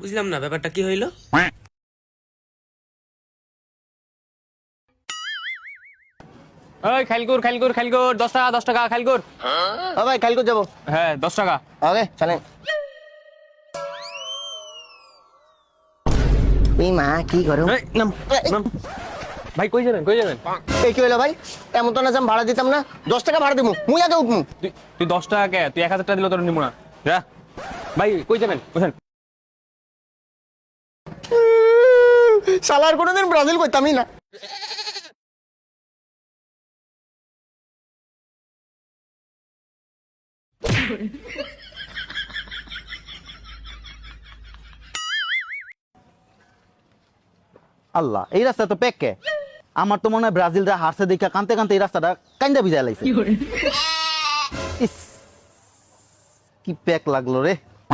বুঝলাম না ব্যাপারটা কি হইল? ওই খাইলকুর খাইলকুর খাইলকুর দশ টাকা দশ টাকা খাইলকুর ও ভাই কালকে যাব। হ্যাঁ দশ টাকা। ওকে চলেন। এই মা কি করো? নাম, নাম। ভাই কই যাবেন কই যাবেন? এই কি হলো ভাই? এমন তো না যে ভাড়া দিতাম না। দশ টাকা ভাড়া দিব মুই আগে উঠমু। তুই দশ টাকা কে? তুই এক হাজার টাকা দিলে তোর নিবো না। যা। ভাই কই যাবেন? সালার কোনোদিন ব্রাজিল করতামই না। আল্লাহ এই রাস্তা তো পেকে আমার তো মনে হয় ব্রাজিলরা হারছে দেখা কানতে কানতে এই রাস্তাটা কান্দা লাইছে। ইস, কি প্যাক লাগল রে।